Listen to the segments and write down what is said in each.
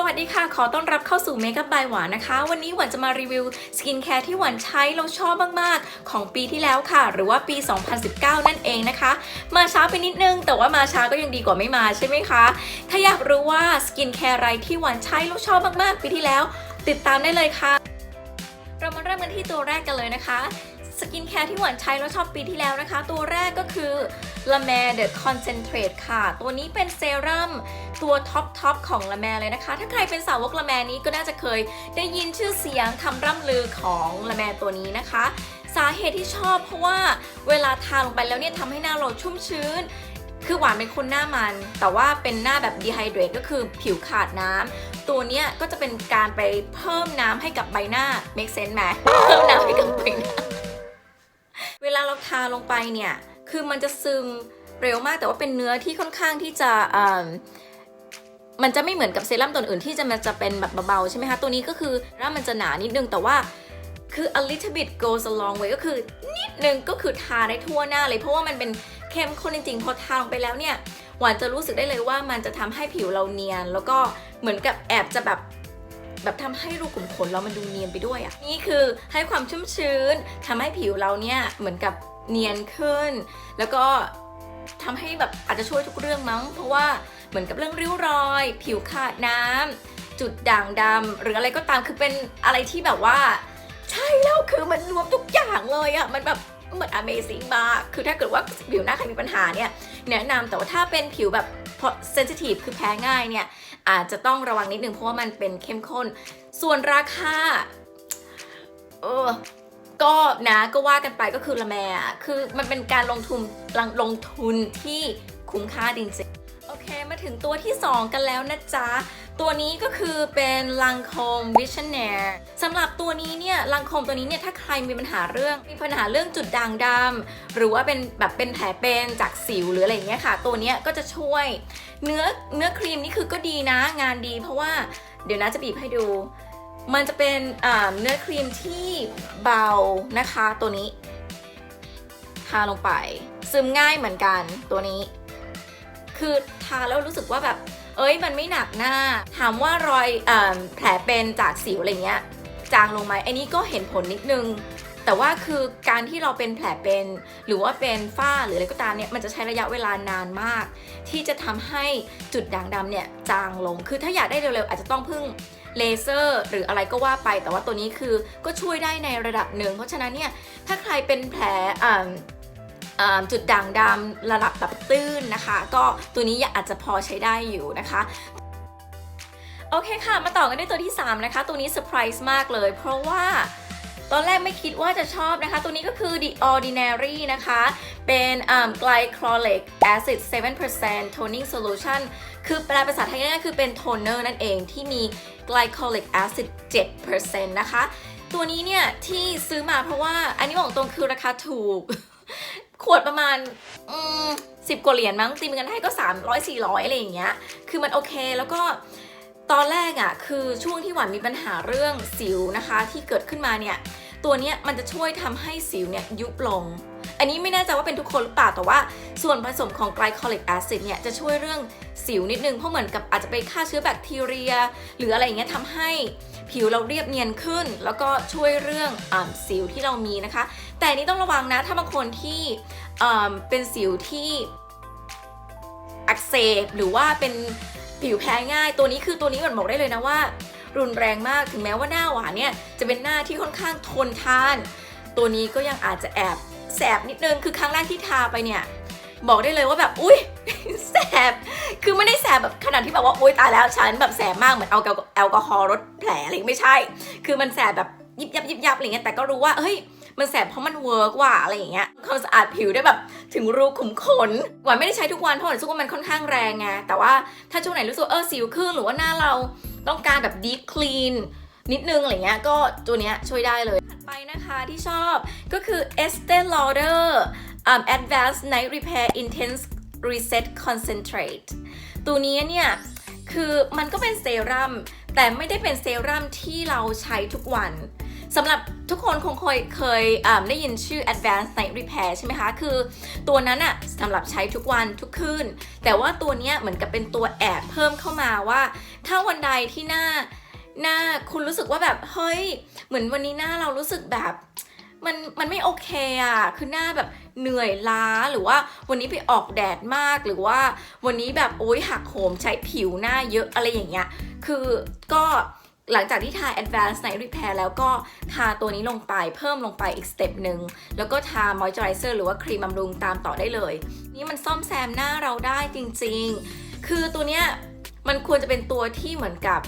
สวัสดีค่ะ ขอต้อนรับเข้าสู่ Makeup by หวานนะคะ วันนี้หวานจะมารีวิวสกินแคร์ที่หวานใช้แล้วชอบมาก ๆ ของปีที่แล้วค่ะ หรือว่าปี 2019 นั่นเองนะคะ มาช้าไปนิดนึง แต่ว่ามาช้าก็ยังดีกว่าไม่มาใช่ไหมคะ ถ้าอยากรู้ว่าสกินแคร์อะไรที่หวานใช้แล้วชอบมาก ๆ ปีที่แล้ว ติดตามได้เลยค่ะ เรามาเริ่มกันที่ตัวแรกกันเลยนะคะ สกินแคร์ที่หวานใช้แล้วชอบปีที่แล้วนะคะ ตัวแรกก็คือ La Mer The Concentrate ค่ะ ตัวนี้เป็นเซรั่มตัวท็อปทอปของ La Mer เลยนะคะ ถ้าใครเป็นสาวก La Mer นี้ก็น่าจะเคยได้ยินชื่อเสียงคำร่ำลือของ La Mer ตัวนี้นะคะ สาเหตุที่ชอบเพราะว่าเวลาทาลงไปแล้วเนี่ยทำให้หน้าเราชุ่มชื้นคือหวานเป็นคนหน้ามัน แต่ว่าเป็นหน้าแบบ dehydrate ก็คือผิวขาดน้ำตัวเนี้ยก็จะเป็นการไปเพิ่มน้ำให้กับใบหน้า make sense ไหมเพิ่มน้ำให้กับใบหน้า เวลาเราทาลงไปเนี่ย คือมันจะซึมเร็วมากแต่ว่าเป็นเนื้อที่ค่อนข้างที่จะอ่ามันจะไม่เหมือนกับเซรั่มตัวอื่นที่จะมันจะเป็นแบบเบาๆใช่ไหมคะ ตัวนี้ก็คือร่ามันจะหนานิดนึงแต่ว่าคือ a little bit goes a long way ก็คือนิดนึงก็คือทาได้ทั่วหน้าเลยเพราะว่ามันเป็นเข้มข้นจริงๆ พอทาลงไปแล้วเนี่ย หวานจะรู้สึกได้เลยว่ามันจะทำให้ผิวเราเนียน แล้วก็เหมือนกับแอบจะแบบแบบทำให้รูขุมขนเรามันดูเนียนไปด้วยอะ่ะนี่คือให้ความชุ่มชื้นทำให้ผิวเราเนี่ยเหมือนกับ เนียนขึ้น แล้วก็ทำให้แบบอาจจะช่วยทุกเรื่องมั้ง เพราะว่าเหมือนกับเรื่องริ้วรอย ผิวขาดน้ำจุดด่างดำหรืออะไรก็ตามคือเป็นอะไรที่แบบว่า ใช่แล้วคือมันรวมทุกอย่างเลยอะมันแบบเหมือน Amazing มาก คือถ้าเกิดว่าผิวหน้าใครมีปัญหาเนี่ยแนะนำแต่ว่าถ้าเป็นผิวแบบเซนซิทีฟคือแพ้ง่ายเนี่ย อาจจะต้องระวังนิดนึงเพราะว่ามันเป็นเข้มข้น ส่วนราคา เออ ก็นะก็ว่ากันไปก็คือละแมคือมันเป็นการลงทุนลงลงทุนที่คุ้มค่าจริงๆโอเคมาถึงตัวที่ 2 กันแล้วนะจ๊ะ ตัวนี้ก็คือเป็นลังโคม Visionaire สำหรับตัวนี้เนี่ยลังโคมตัวนี้เนี่ยถ้าใครมีปัญหาเรื่องมีปัญหาเรื่องจุดด่างดำหรือว่าเป็นแบบเป็นแผลเป็นจากสิวหรืออะไรเงี้ยค่ะ ตัวนี้ก็จะช่วย เนื้อเนื้อครีมนี่คือก็ดีนะงานดีเพราะว่าเดี๋ยวนะจะบีบให้ดู มันจะเป็นเนื้อครีมที่เบานะคะตัวนี้ ทาลงไป ซึมง่ายเหมือนกันตัวนี้ คือทาแล้วรู้สึกว่าแบบ เอ้ยมันไม่หนักหน้า ถามว่ารอยออแผลเป็นจากสิวอะไรเงี้ยจางลงไหมอันนี้ก็เห็นผลนิดนึง แต่ว่าคือการที่เราเป็นแผลเป็น หรือว่าเป็นฝ้าหรืออะไรก็ตามเนี่ยมันจะใช้ระยะเวลานานมาก ที่จะทำให้จุดด่างดำเนี่ยจางลง คือถ้าอยากได้เร็วๆอาจจะต้องพึ่งเลเซอร์หรืออะไรก็ว่าไปแต่ว่าตัวนี้คือก็ช่วยได้ในระดับหนึ่ง เพราะฉะนั้นเนี่ยถ้าใครเป็นแผลจุดด่างดำระดับแบบตื้นนะคะ ก็ตัวนี้อาจจะพอใช้ได้อยู่นะคะโอเคค่ะ มาต่อกันด้วยตัวที่ 3 นะคะ ตัวนี้เซอร์ไพรส์มากเลย เพราะว่า ตอนแรกไม่คิดว่าจะชอบนะคะ ตัวนี้ก็คือ The Ordinary นะคะ เป็น um, glycolic acid 7% toning solution คือแปลภาษาไทยง่ายๆคือเป็นโทนเนอร์นั่นเองที่มี glycolic acid 7%นะคะ ตัวนี้เนี่ย ที่ซื้อมาเพราะว่าอันนี้บอกตรงคือราคาถูก ขวดประมาณสิบกว่าเหรียญมั้งตีเป็นเงินไทยก็ 300 400 อะไรอย่างเงี้ย คือมันโอเคแล้วก็ ตอนแรกอะ่ะคือช่วงที่หวานมีปัญหาเรื่องสิวนะคะที่เกิดขึ้นมาเนี่ยตัวเนี้ยมันจะช่วยทำให้สิวเนี่ยยุบลง อันนี้ไม่แน่ใจว่าเป็นทุกคนหรือเปล่าแต่ว่าส่วนผสมของ glycolic acid เนี่ยจะช่วยเรื่องสิวนิดนึงเพราะเหมือนกับอาจจะไปฆ่าเชื้อแบคทีเรีย หรืออะไรอย่างเงี้ยทำให้ผิวเราเรียบเนียนขึ้น แล้วก็ช่วยเรื่องอสิวที่เรามีนะคะ แต่นี้ต้องระวังนะถ้าบางคนที่อ่าเป็นสิวที่อักเสบหรือว่าเป็น ผิวแพ้ง่ายตัวนี้คือตัวนี้มันบอกได้เลยนะว่า รุนแรงมากถึงแม้ว่าหน้าหวานเนี่ยจะเป็นหน้าที่ค่อนข้างทนทาน ตัวนี้ก็ยังอาจจะแอบแสบนิดนึงคือครั้งแรกที่ทาไปเนี่ยบอกได้เลยว่าแบบอุ้ยแสบ คือไม่ได้แสบแบบขนาดที่แบบว่าโอ๊ยตายแล้วฉันแบบแสบมากเหมือนเอาแอลกอฮอล์ลดแผลอะไรไม่ใช่ คือมันแสบแบบยิบยับยิบยับอะไรเงี้ยแต่ก็รู้ว่าเฮ้ย มันแสบเพราะมันเวิร์กว่าอะไรอย่างเงี้ยความสะอาดผิวได้แบบถึงรูขุมขนหวานไม่ได้ใช้ทุกวันเพราะหวานรู้สึกว่ามันค่อนข้างแรงไงแต่ว่าถ้าช่วงไหนรู้สึกเออสิวขึ้นหรือว่าหน้าเราต้องการแบบ deep clean นิดนึงอะไรเงี้ยก็ตัวเนี้ยช่วยได้เลยถัดไปนะคะที่ชอบก็คือ Estee Lauder um, Advanced Night Repair Intense Reset Concentrate ตัวนี้เนี่ยคือมันก็เป็นเซรั่มแต่ไม่ได้เป็นเซรั่มที่เราใช้ทุกวัน สำหรับทุกคนคงเคยเคยได้ยินชื่อ Advanced Night Repair ใช่ไหมคะ คือตัวนั้นอะสำหรับใช้ทุกวันทุกคืน แต่ว่าตัวเนี้ยเหมือนกับเป็นตัวแอบเพิ่มเข้ามาว่า ถ้าวันใดที่หน้าหน้าคุณรู้สึกว่าแบบ เฮ้ย เหมือนวันนี้หน้าเรารู้สึกแบบมันมันไม่โอเคอะคือหน้าแบบเหนื่อยล้า หรือว่าวันนี้ไปออกแดดมาก หรือว่าวันนี้แบบโอ๊ยหักโหมใช้ผิวหน้าเยอะอะไรอย่างเงี้ย คือก็ หลังจากที่ทา Advanced Night Repair แล้วก็ทาตัวนี้ลงไปเพิ่มลงไปอีกสเต็ปหนึ่ง แล้วก็ทา Moisturizer หรือว่าครีมบำรุงตามต่อได้เลย นี่มันซ่อมแซมหน้าเราได้จริงๆ คือตัวเนี้ยมันควรจะเป็นตัวที่เหมือนกับ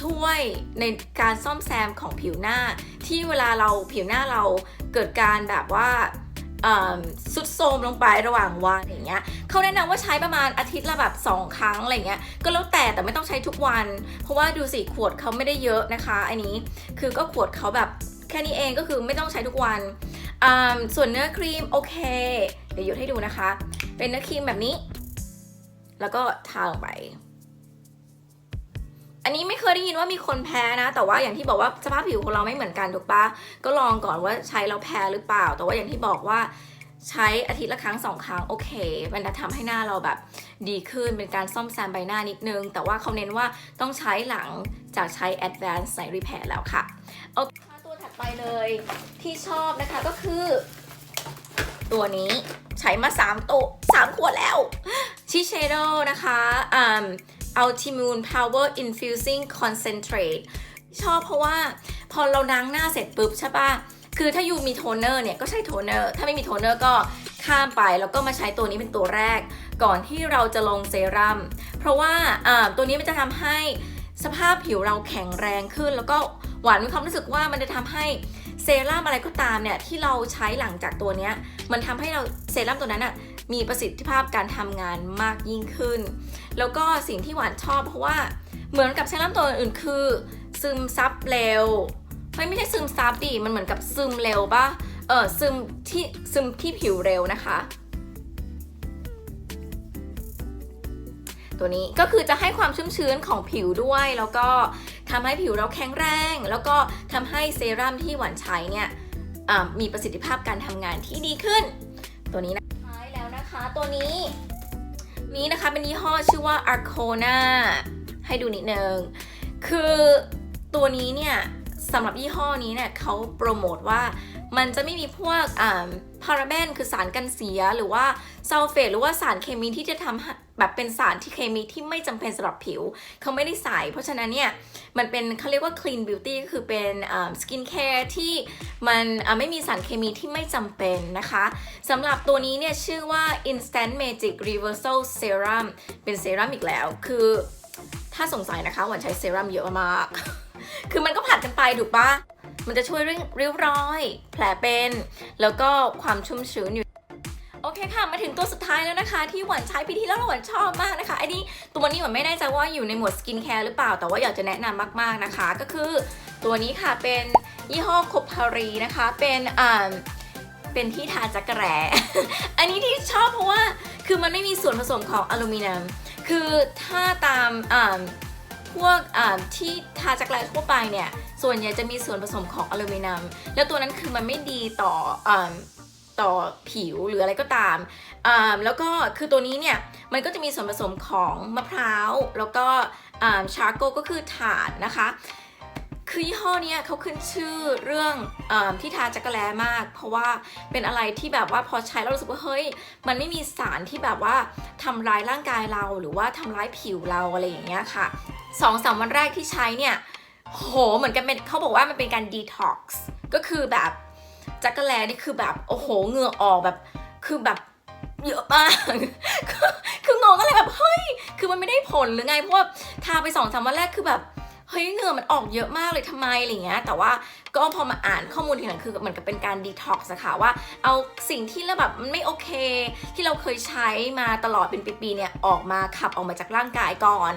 ช่วยในการซ่อมแซมของผิวหน้า ที่เวลาเราผิวหน้าเราเกิดการแบบว่า สุดโทมลงไประหว่างวันอย่างเงี้ยเขาแนะนำว่าใช้ประมาณอาทิตย์ละแบบ 2 ครั้งอะไรเงี้ยก็แล้วแต่แต่ไม่ต้องใช้ทุกวัน เพราะว่าดูสิขวดเขาไม่ได้เยอะนะคะ อันนี้คือก็ขวดเขาแบบแค่นี้เองก็คือไม่ต้องใช้ทุกวันส่วนเนื้อครีมโอเค เดี๋ยวหยดให้ดูนะคะ เป็นเนื้อครีมแบบนี้ แล้วก็ทาลงไป อันนี้ไม่เคยได้ยินว่ามีคนแพ้นะ แต่ว่าอย่างที่บอกว่าสภาพผิวของเราไม่เหมือนกันถูกปะก็ลองก่อนว่าใช้แล้วแพ้หรือเปล่า แต่ว่าอย่างที่บอกว่าใช้อาทิตย์ละครั้งสองครั้งโอเค มันจะทำให้หน้าเราแบบดีขึ้นเป็นการซ่อมแซมใบหน้านิดนึง แต่ว่าเขาเน้นว่าต้องใช้หลังจากใช้ Advanced Night Repair แล้วค่ะโอเคตัวถัดไปเลยที่ชอบนะคะก็คือ ตัวนี้ใช้มา3ตัว3ขวดแล้วชิเชโดนะคะอ่า Ultimune Power Infusing Concentrate ชอบเพราะว่าพอเราล้างหน้าเสร็จปุ๊บใช่ปะคือถ้ายูมีโทนเนอร์เนี่ยก็ใช้โทนเนอร์ ถ้าไม่มีโทนเนอร์ก็ข้ามไปแล้วก็มาใช้ตัวนี้เป็นตัวแรก ก่อนที่เราจะลงเซรั่ม เพราะว่าตัวนี้มันจะทำให้สภาพผิวเราแข็งแรงขึ้น แล้วก็หวานมีความรู้สึกว่ามันจะทำให้เซรั่มอะไรก็ตามเนี่ยที่เราใช้หลังจากตัวนี้มันทำให้เราเซรั่มตัวนั้นอะ มีประสิทธิภาพการทำงานมากยิ่งขึ้น แล้วก็สิ่งที่หวานชอบเพราะว่าเหมือนกับเซรั่มตัวอื่นคือ ซึมซับเร็วเฮ้ยไม่ใช่ซึมซับดิมันเหมือนกับซึมเร็วปะเออซึมที่ซึมที่ผิวเร็วนะคะ ตัวนี้ก็คือจะให้ความชุ่มชื้นของผิวด้วยแล้วก็ทำให้ผิวเราแข็งแรง แล้วก็ทำให้เซรั่มที่หวานใช้เนี่ยมีประสิทธิภาพการทำงานที่ดีขึ้น ตัวนี้นะ นะคะตัวนี้ นี้นะคะเป็นยี่ห้อชื่อว่า Arcona ให้ดูนิดนึง คือตัวนี้เนี่ยสำหรับยี่ห้อนี้เนี่ยเขาโปรโมทว่ามันจะไม่มีพวกพาราเบนคือสารกันเสียหรือว่าซัลเฟตหรือว่าสารเคมีที่จะทำแบบเป็นสารที่เคมีที่ไม่จำเป็นสำหรับผิวเขาไม่ได้ใส่เพราะฉะนั้นเนี่ย มันเป็นเขาเรียกว่า clean beauty ก็คือเป็นสกินแคร์ที่มันไม่มีสารเคมีที่ไม่จำเป็นนะคะสำหรับตัวนี้เนี่ยชื่อว่า instant magic reversal serum เป็นเซรั่มอีกแล้ว คือถ้าสงสัยนะคะหวานใช้เซรั่มเยอะมาก คือมันก็ผัดกันไปถูกปะมันจะช่วยเรื่องริ้วรอย แผลเป็น แล้วก็ความชุ่มชื้นอยู่ ตัวสุดท้ายแล้วนะคะ ที่หวานใช้ปีที่แล้วหวานชอบมากนะคะไอ้นี่ตัวนี้หวานไม่แน่ใจว่าอยู่ในหมวดสกินแคร์หรือเปล่า แต่ว่าอยากจะแนะนำมากๆนะคะ ก็คือตัวนี้ค่ะเป็นยี่ห้อคบพารีนะคะ เป็นอ่าเป็นที่ทาจักรแร้อันนี้ที่ชอบเพราะว่าคือมันไม่มีส่วนผสมของอลูมิเนียม คือถ้าตามอ่าพวกอ่าที่ทาจักรแร้ทั่วไปเนี่ย ส่วนใหญ่จะมีส่วนผสมของอลูมิเนียม แล้วตัวนั้นคือมันไม่ดีต่ออ่า ต่อผิวหรืออะไรก็ตามแล้วก็คือตัวนี้เนี่ยมันก็จะมีส่วนผสมของมะพร้าว แล้วก็ชาร์โกก็คือถ่านนะคะคือยี่ห้อเนี้ยเขาขึ้นชื่อเรื่องอที่ทาจักรแล้มาก เพราะว่าเป็นอะไรที่แบบว่าพอใช้แล้วรู้สึกว่าเฮ้ย มันไม่มีสารที่แบบว่าทำร้ายร่างกายเราหรือว่าทำร้ายผิวเราอะไรอย่างเงี้ยค่ะสองสามวันแรกที่ใช้เนี่ยโหเหมือนกันเป็นเขาบอกว่ามันเป็นการดีท็อกซ์ก็คือแบบ จักรแลนี่คือแบบโอ้โหเหงื่อออกแบบคือแบบเยอะมาก คือคืองงอะไรแบบเฮ้ย คือมันไม่ได้ผลหรือไง เพราะว่าทาไปสองสามวันแรกคือแบบเฮ้ยเหงื่อมันออกเยอะมากเลยทำไมอะไรเงี้ย แต่ว่าก็พอมาอ่านข้อมูลทีหลังคือเหมือนกับเป็นการดีท็อกซ์อะค่ะว่าเอาสิ่งที่เราแบบมันไม่โอเค ที่เราเคยใช้มาตลอดเป็นปีๆเนี่ยออกมาขับออกมาจากร่างกายก่อน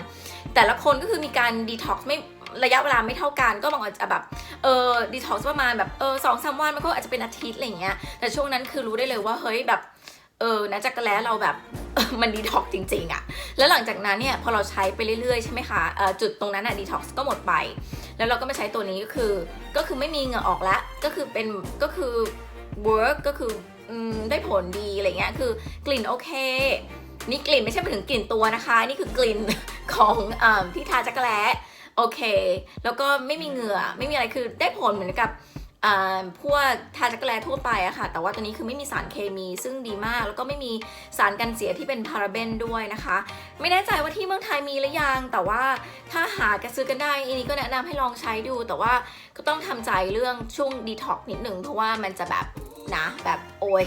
แต่ละคนก็คือมีการดีท็อกซ์ไม่ ระยะเวลาไม่เท่ากัน ก็บางคนอาจจะแบบเออดีท็อกซ์ประมาณแบบเออสองสามวันมันก็อาจจะเป็นอาทิตย์อะไรเงี้ยแต่ช่วงนั้นคือรู้ได้เลยว่าเฮ้ยแบบเออนะจักรแล้เราแบบมันดีท็อกจริงๆอะแล้วหลังจากนั้นเนี่ยพอเราใช้ไปเรื่อยๆใช่ไหมคะจุดตรงนั้นอะดีท็อกก็หมดไป แล้วเราก็มาใช้ตัวนี้ก็คือ ก็คือไม่มีเหงื่อออกแล้วก็คือเป็นก็คือ work ก็คือได้ผลดีอะไรเงี้ยคือกลิ่นโอเค นี่กลิ่นไม่ใช่ไปถึงกลิ่นตัวนะคะ นี่คือกลิ่นของอที่ทาจักรแล้ โอเค แล้วก็ไม่มีเหงื่อไม่มีอะไรคือได้ผลเหมือนกับอ่าพวกทาจักรแลทั่วไปอะค่ะ แต่ว่าตัวนี้คือไม่มีสารเคมีซึ่งดีมาก แล้วก็ไม่มีสารกันเสียที่เป็นพาราเบนด้วยนะคะ ไม่แน่ใจว่าที่เมืองไทยมีหรือยัง แต่ว่าถ้าหากันซื้อกันได้อันนี้ก็แนะนำให้ลองใช้ดู แต่ว่าก็ต้องทำใจเรื่องช่วงดีท็อกนิดหนึ่งเพราะว่ามันจะแบบนะแบบโอย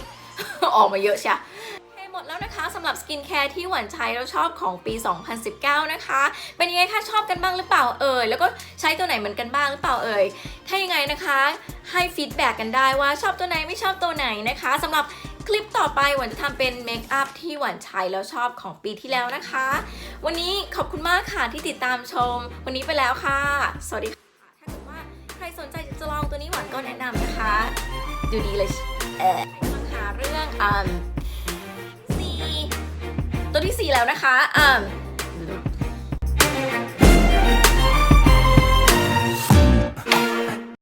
ออกมาเยอะใช่โอเคหม ดแล้วนะคะสำหรับสกินแคร์ที่หวานใช้แล้วชอบของปี 2019 นะคะ เป็นยังไงคะชอบกันบ้างหรือเปล่าเอ่ยแล้วก็ใช้ตัวไหนเหมือนกันบ้างหรือเปล่าเอ่ยถ้ายังไงนะคะให้ฟีดแบ็กกันได้ว่าชอบตัวไหนไม่ชอบตัวไหนนะคะสำหรับคลิปต่อไปหวานจะทำเป็นเมคอัพที่หวานใช้แล้วชอบของปีที่แล้วนะคะ วันนี้ขอบคุณมากค่ะที่ติดตามชม วันนี้ไปแล้วค่ะ สวัสดีค่ะ ถ้าเกิดว่าใครสนใจจะลองตัวนี้หวานก็แนะนำนะคะ ดูดีเลยเออหาเรื่องอืม ตัวที่สี่แล้วนะคะอ่า